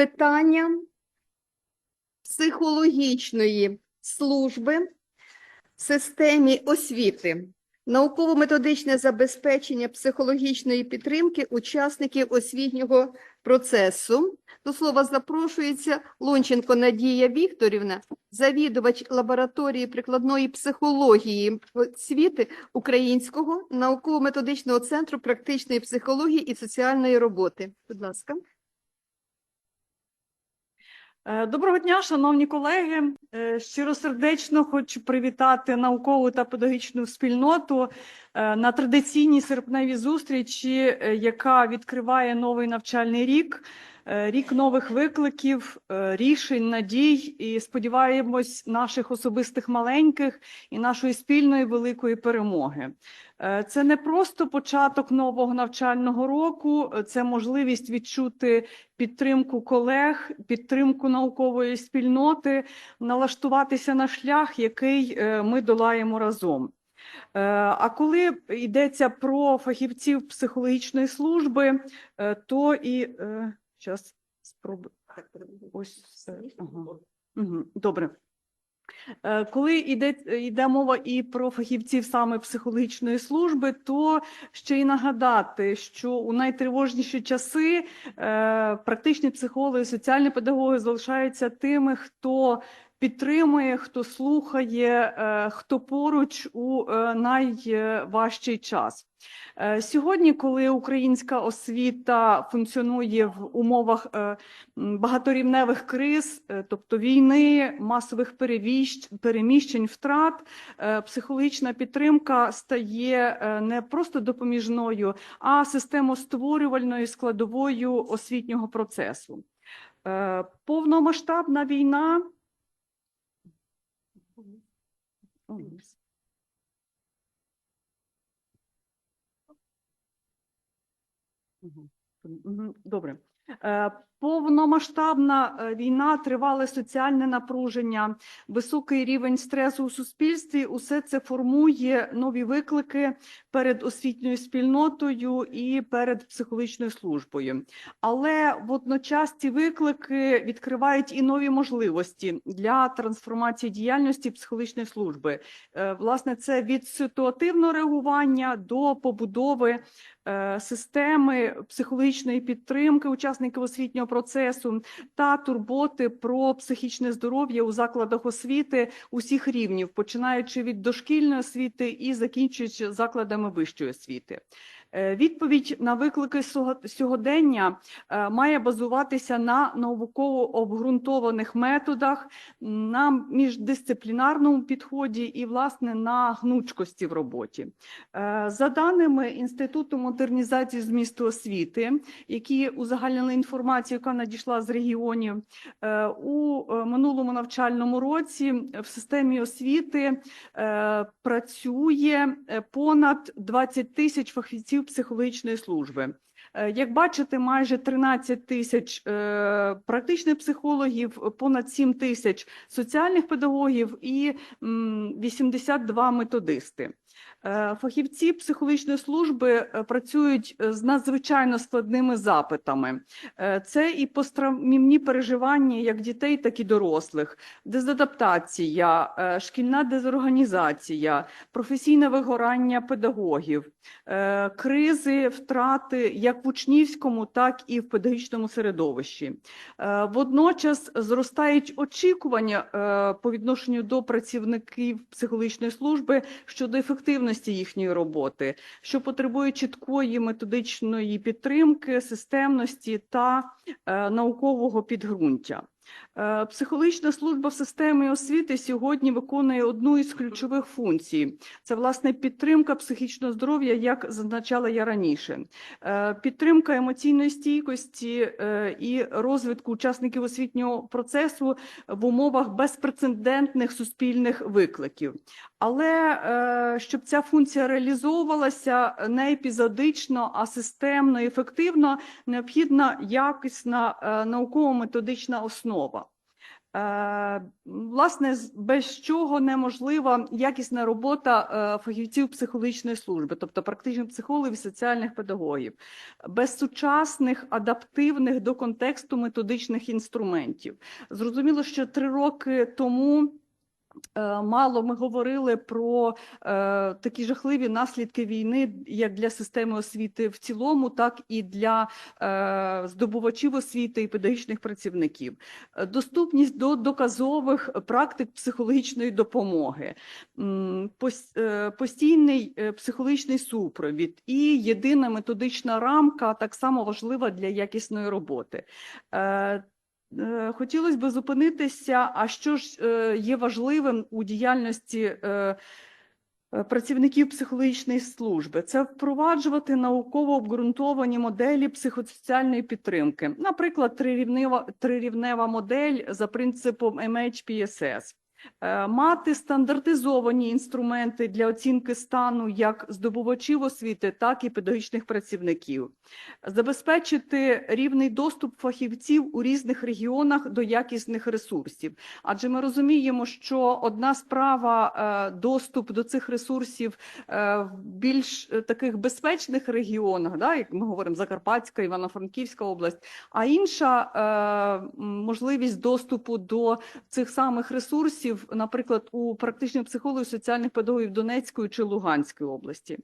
питання психологічної служби в системі освіти, науково-методичне забезпечення психологічної підтримки учасників освітнього процесу. До слова запрошується Лонченко Надія Вікторівна, завідувач лабораторії прикладної психології освіти Українського науково-методичного центру практичної психології і соціальної роботи. Будь ласка. Е, Доброго дня, шановні колеги. Е, Щиросердечно хочу привітати наукову та педагогічну спільноту на традиційній серпневій зустрічі, е, яка відкриває новий навчальний рік, е, рік нових викликів, е, рішень, надій і сподіваємось наших особистих маленьких і нашої спільної великої перемоги. Е, Це не просто початок нового навчального року, е, це можливість відчути підтримку колег, підтримку наукової спільноти, налаштуватися на шлях, який е, ми долаємо разом. Е, А коли йдеться про фахівців психологічної служби, е, то і зараз спробую. Ось. Ага. Добре. Е, Коли йде, йде мова і про фахівців саме психологічної служби, то ще й нагадати, що у найтривожніші часи е, практичні психологи, соціальні педагоги залишаються тими, хто підтримує, хто слухає, е, хто поруч у е, найважчий час. Е, Сьогодні, коли українська освіта функціонує в умовах багаторівневих криз, тобто війни, масових переміщень, втрат, психологічна підтримка стає не просто допоміжною, а системостворювальною складовою освітнього процесу. Повномасштабна війна. Добре. Повномасштабна е, війна, тривале соціальне напруження, високий рівень стресу у суспільстві усе це формує нові виклики перед освітньою спільнотою і перед психологічною службою. Але водночас ці виклики відкривають і нові можливості для трансформації діяльності психологічної служби. Е, Власне, це від ситуативного реагування до побудови е, системи психологічної підтримки учасників освітнього процесу та турботи про психічне здоров'я у закладах освіти усіх рівнів, починаючи від дошкільної освіти і закінчуючи закладами вищої освіти. Е, Відповідь на виклики сьогодення е, має базуватися на науково обґрунтованих методах, на міждисциплінарному підході і, власне, на гнучкості в роботі. Е, За даними Інституту модернізації змісту освіти, які узагальнили інформацію, яка надійшла з регіонів, у минулому навчальному році в системі освіти працює понад 20 тисяч фахівців психологічної служби. Е, Як бачите, майже 13 тисяч е, практичних психологів, понад 7 тисяч соціальних педагогів і м, 82 методисти. Е, Фахівці психологічної служби е, працюють е, з надзвичайно складними запитами. Це і посттравмівні переживання як дітей, так і дорослих, дезадаптація, шкільна дезорганізація, професійне вигорання педагогів, кризи, втрати як в учнівському, так і в педагогічному середовищі. Водночас зростають очікування по відношенню до працівників психологічної служби щодо ефективності їхньої роботи, що потребує чіткої методичної підтримки, системності та е, наукового підґрунтя. Е, Психологічна служба в системі освіти сьогодні виконує одну із ключових функцій. Це власне підтримка психічного здоров'я, як зазначала я раніше, Е, підтримка емоційної стійкості е, і розвитку учасників освітнього процесу в умовах безпрецедентних суспільних викликів. Але щоб ця функція реалізовувалася не епізодично, а системно і ефективно, необхідна якісна науково-методична основа. Е, Власне, без чого неможлива якісна робота е, фахівців психологічної служби, тобто практичних психологів і соціальних педагогів, без сучасних адаптивних до контексту методичних інструментів. Зрозуміло, що три роки тому. Е, Мало ми говорили про е, такі жахливі наслідки війни, як для системи освіти в цілому, так і для е, здобувачів освіти і педагогічних працівників. Е, Доступність до доказових практик психологічної допомоги, е, постійний психологічний супровід і єдина методична рамка так само важлива для якісної роботи. Хотілося б зупинитися, а що ж е, є важливим у діяльності е, е, працівників психологічної служби? Це впроваджувати науково обґрунтовані моделі психосоціальної підтримки. Наприклад, трирівнева, трирівнева модель за принципом MHPSS. Е, Мати стандартизовані інструменти для оцінки стану як здобувачів освіти, так і педагогічних працівників забезпечити рівний доступ фахівців у різних регіонах до якісних ресурсів. Адже ми розуміємо, що одна справа е, доступ до цих ресурсів е, в більш таких безпечних регіонах, да, як ми говоримо, Закарпатська, Івано-Франківська область, а інша можливість доступу до цих самих ресурсів, наприклад, у практичних психологів, соціальних педагогів Донецької чи Луганської області.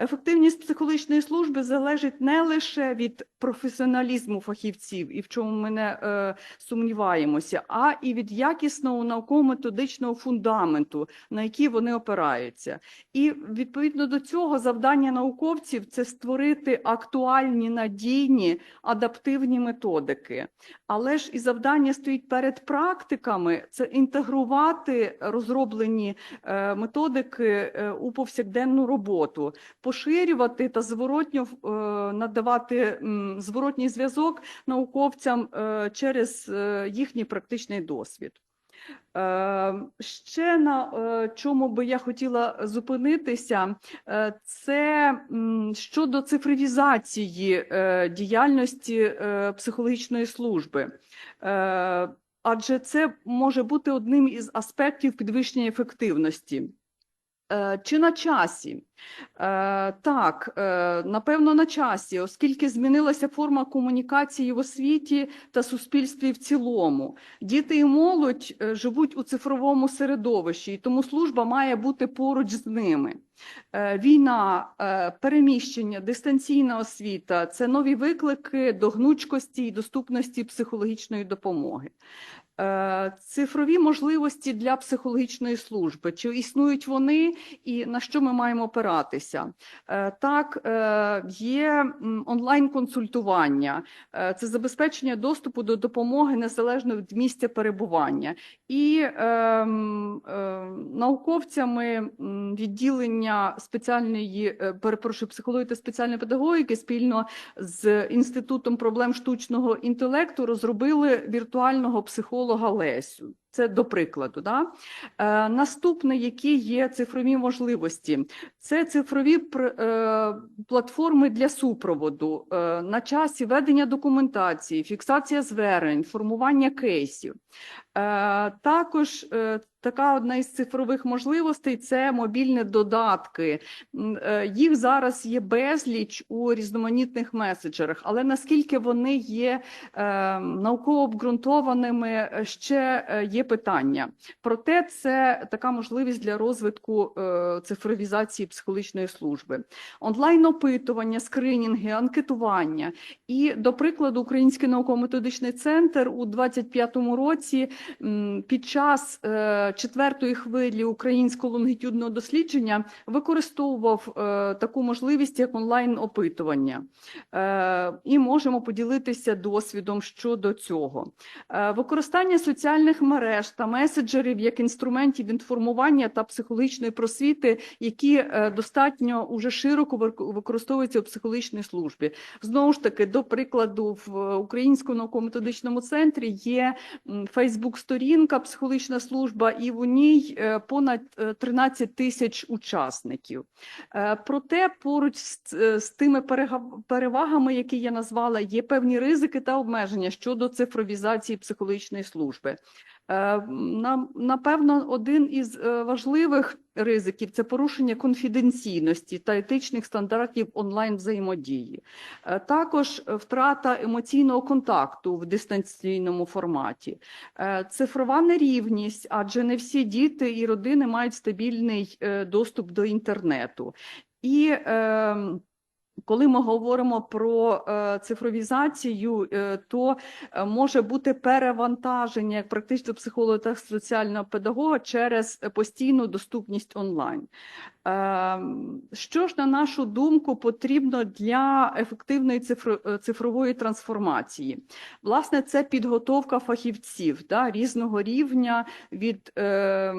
Ефективність психологічної служби залежить не лише від професіоналізму фахівців, і в чому ми не е, сумніваємося, а і від якісного науково-методичного фундаменту, на який вони опираються. І відповідно до цього завдання науковців це створити актуальні, надійні, адаптивні методики. Але ж і завдання стоїть перед практиками це інтегрувати розроблені е, методики е, у повсякденну роботу поширювати та зворотньо е, надавати зворотній зв'язок науковцям е, через е, їхній практичний досвід. Ще на чому би я хотіла зупинитися, це щодо цифровізації діяльності психологічної служби. Адже це може бути одним із аспектів підвищення ефективності. Е, Чи на часі? Е, Так, е, напевно, на часі, оскільки змінилася форма комунікації в освіті та суспільстві в цілому. Діти і молодь живуть у цифровому середовищі, і тому служба має бути поруч з ними. Війна, переміщення, дистанційна освіта це нові виклики до гнучкості і доступності психологічної допомоги. Е, Цифрові можливості для психологічної служби. Чи існують вони і на що ми маємо опиратися? Е, Так, е, є онлайн-консультування, е, це забезпечення доступу до допомоги незалежно від місця перебування. І ем, е, науковцями відділення спеціальної, е, перепрошую, психології та спеціальної педагогіки спільно з Інститутом проблем штучного інтелекту розробили віртуального психолога Лесю. Це до прикладу. Да? Е, наступне, які є цифрові можливості, це цифрові е, платформи для супроводу е, на часі ведення документації, фіксація звернень, формування кейсів. Е, також е, така одна із цифрових можливостей це мобільні додатки. Е, Їх зараз є безліч у різноманітних меседжерах, але наскільки вони є е, науково обґрунтованими, е, ще е, є питання. Проте це така можливість для розвитку е, цифровізації психологічної служби. Онлайн-опитування, скринінги, анкетування. І, до прикладу, Український науково-методичний центр у 25-му році під час е, четвертої хвилі українського лонгітюдного дослідження використовував е, таку можливість, як онлайн-опитування. Е, І можемо поділитися досвідом щодо цього. Використання соціальних мереж та меседжерів як інструментів інформування та психологічної просвіти, які е, достатньо уже широко використовуються у психологічній службі. Знову ж таки, до прикладу, в е, Українському науково-методичному центрі є Фейсбук-сторінка Психологічна служба, і в ній е, понад е, 13 тисяч учасників. Проте поруч з, тими перевагами, які я назвала, є певні ризики та обмеження щодо цифровізації психологічної служби. Е, на- Напевно, один із е, важливих ризиків це порушення конфіденційності та етичних стандартів онлайн взаємодії. Е, Також е, втрата емоційного контакту в дистанційному форматі, Е, цифрова нерівність, адже не всі діти і родини мають стабільний е, доступ до інтернету. І ем, коли ми говоримо про е, цифровізацію, е, то е, може бути перевантаження як практично психолога та соціального педагога через постійну доступність онлайн. Що ж, на нашу думку, потрібно для ефективної цифро- цифрової трансформації? Власне, це підготовка фахівців да, різного рівня від е,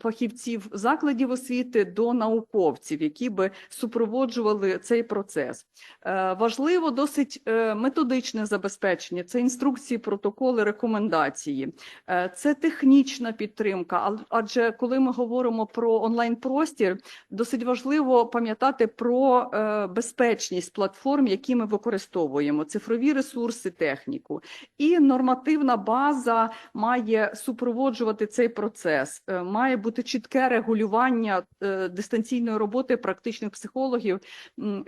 фахівців закладів освіти до науковців, які би супроводжували цей процес. Е, Важливо досить е, методичне забезпечення, це інструкції, протоколи, рекомендації, Е, це технічна підтримка. Адже коли ми говоримо про онлайн-простір, досить важливо пам'ятати про безпечність платформ, які ми використовуємо, цифрові ресурси, техніку. І нормативна база має супроводжувати цей процес. Має бути чітке регулювання дистанційної роботи практичних психологів,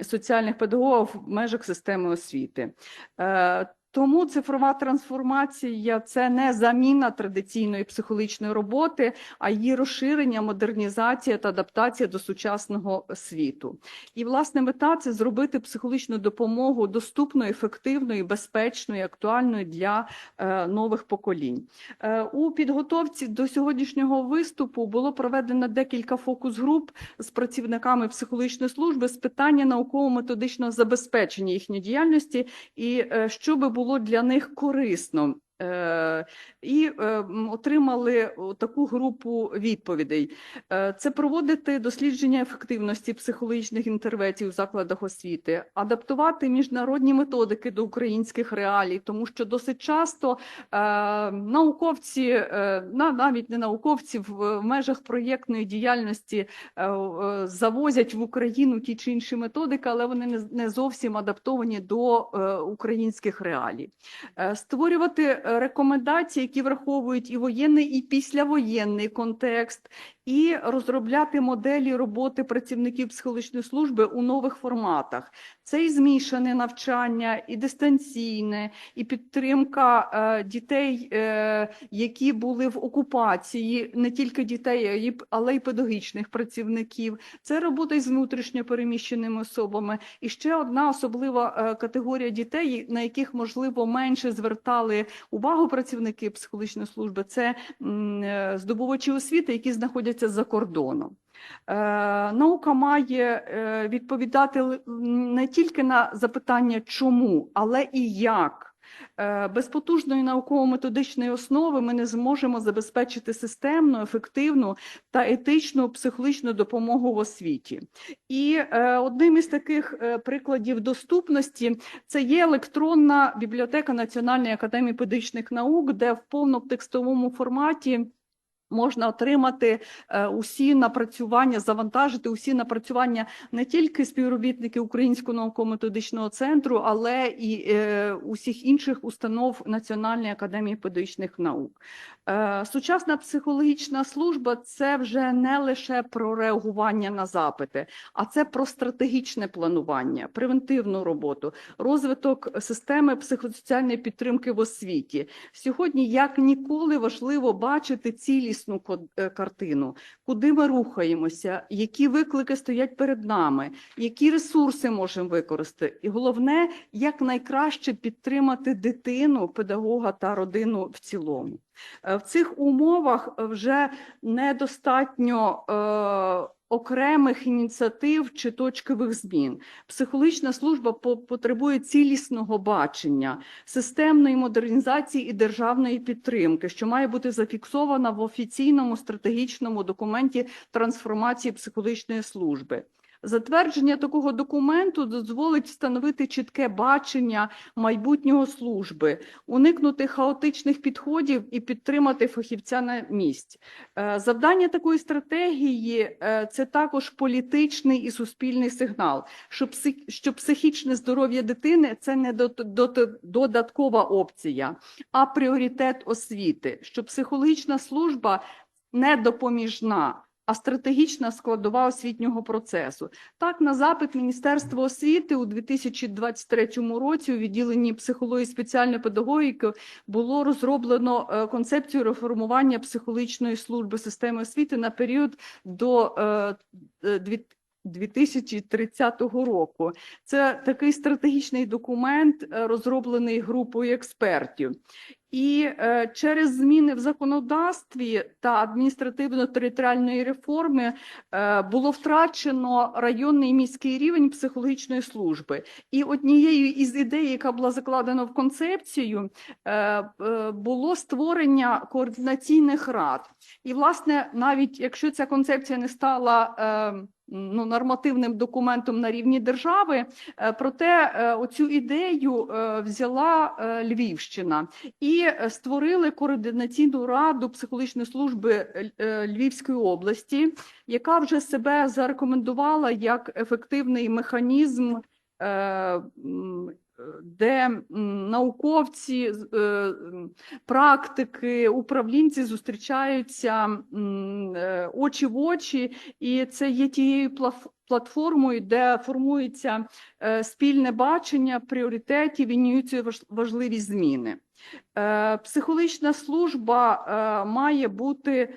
соціальних педагогів в межах системи освіти. Тому цифрова трансформація це не заміна традиційної психологічної роботи, а її розширення, модернізація та адаптація до сучасного світу. І власне мета це зробити психологічну допомогу доступною, ефективною, безпечною, актуальною для е, нових поколінь. Е, у підготовці до сьогоднішнього виступу було проведено декілька фокус-груп з працівниками психологічної служби з питання науково-методичного забезпечення їхньої діяльності і е, що би було для них корисно. Е, І е, отримали таку групу відповідей. Е, Це проводити дослідження ефективності психологічних інтервенцій у закладах освіти, адаптувати міжнародні методики до українських реалій, тому що досить часто науковці, на- навіть не науковці, в межах проєктної діяльності завозять в Україну ті чи інші методики, але вони не, зовсім адаптовані до українських реалій. Створювати рекомендації, які враховують і воєнний, і післявоєнний контекст, і розробляти моделі роботи працівників психологічної служби у нових форматах. Це і змішане навчання, і дистанційне, і підтримка е, дітей, е, які були в окупації, не тільки дітей, але й педагогічних працівників. Це робота із внутрішньо переміщеними особами. І ще одна особлива е, категорія дітей, на яких можливо менше звертали увагу працівники психологічної служби. Це здобувачі освіти, які знаходяться за кордоном. Е, Наука має е, відповідати не тільки на запитання чому, але і як. Е, Без потужної науково-методичної основи ми не зможемо забезпечити системну, ефективну та етичну психологічну допомогу в освіті. І одним із таких прикладів доступності це є електронна бібліотека Національної академії педагогічних наук, де в повнотекстовому форматі можна отримати е, усі напрацювання, завантажити усі напрацювання не тільки співробітників Українського науково-методичного центру, але і е, усіх інших установ Національної академії педагогічних наук. Е, Сучасна психологічна служба це вже не лише про реагування на запити, а це про стратегічне планування, превентивну роботу, розвиток системи психосоціальної підтримки в освіті. Сьогодні, як ніколи, важливо бачити цілісну е, картину, куди ми рухаємося, які виклики стоять перед нами, які ресурси можемо використати, і головне, як найкраще підтримати дитину, педагога та родину в цілому. Е, В цих умовах вже недостатньо е, окремих ініціатив чи точкових змін. Психологічна служба по- потребує цілісного бачення, системної модернізації і державної підтримки, що має бути зафіксована в офіційному стратегічному документі трансформації психологічної служби. Затвердження такого документу дозволить встановити чітке бачення майбутнього служби, уникнути хаотичних підходів і підтримати фахівця на місці. Е, Завдання такої стратегії е, це також політичний і суспільний сигнал, що, псих- психічне здоров'я дитини це не додаткова опція, а пріоритет освіти, що психологічна служба не допоміжна. А стратегічна складова освітнього процесу. Так, на запит Міністерства освіти у 2023 році у відділенні психології спеціальної педагогіки було розроблено е, концепцію реформування психологічної служби системи освіти на період до е, е, дві- 2030 року. Це такий стратегічний документ, е, розроблений групою експертів. І е, через зміни в законодавстві та адміністративно-територіальної реформи е, було втрачено районний і міський рівень психологічної служби. І однією із ідей, яка була закладена в концепцію, е, було створення координаційних рад. І, власне, навіть якщо ця концепція не стала ну, нормативним документом на рівні держави, е, проте е, оцю ідею е, взяла Львівщина і створили координаційну раду психологічної служби Львівської області, яка вже себе зарекомендувала як ефективний механізм. Де науковці, е, практики, управлінці зустрічаються е, очі в очі, і це є тією платформою, де формується е, спільне бачення пріоритетів і ініціює важливі зміни. Психологічна служба має бути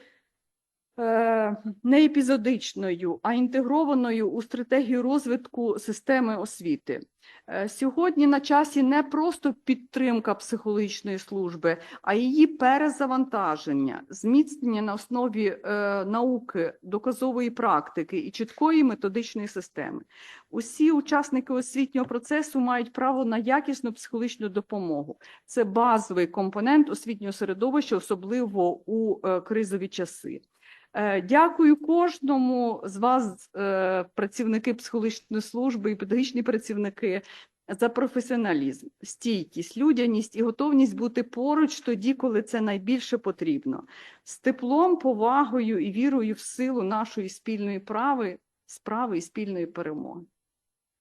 не епізодичною, а інтегрованою у стратегію розвитку системи освіти. Е, Сьогодні на часі не просто підтримка психологічної служби, а її перезавантаження, зміцнення на основі е, науки, доказової практики і чіткої методичної системи. Усі учасники освітнього процесу мають право на якісну психологічну допомогу. Це базовий компонент освітнього середовища, особливо у е, кризові часи. Е, Дякую кожному з вас, е, працівники психологічної служби і педагогічні працівники, за професіоналізм, стійкість, людяність і готовність бути поруч тоді, коли це найбільше потрібно. З теплом, повагою і вірою в силу нашої спільної прави, справи і спільної перемоги.